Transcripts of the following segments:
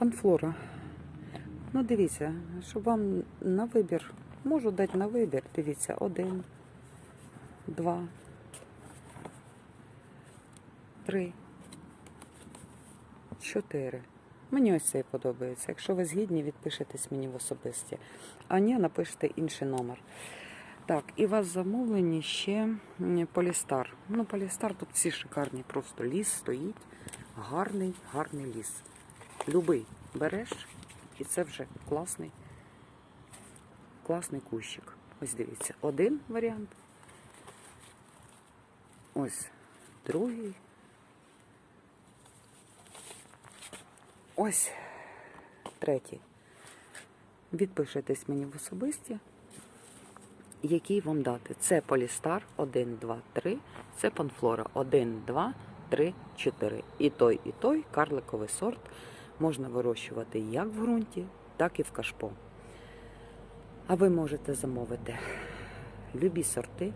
Панфлора. Ну, дивіться, щоб вам на вибір. Можу дати на вибір. Дивіться, один, два, три, чотири. Мені ось цей подобається. Якщо ви згідні, відпишетесь мені в особисті. А ні, напишете інший номер. Так, і вас замовлені ще полістар. Ну, полістар тут всі шикарні, просто ліс стоїть. Гарний, гарний ліс. Любий береш, і це вже класний, класний кущик. Ось дивіться, один варіант. Ось другий. Ось третій. Відпишетесь мені в особисті, який вам дати. Це Полістар 1, 2, 3, це Панфлора 1, 2, 3, 4. І той, і той карликовий сорт можна вирощувати як в ґрунті, так і в кашпо. А ви можете замовити любі сорти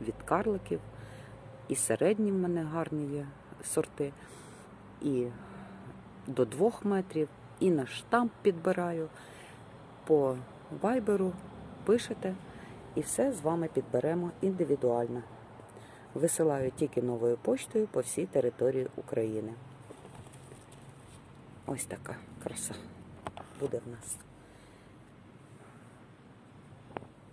від карликів. І середні в мене гарні є сорти, і до 2 метрів, і на штамп підбираю. По вайберу пишете, і все з вами підберемо індивідуально. Висилаю тільки новою поштою по всій території України. Ось така краса буде в нас.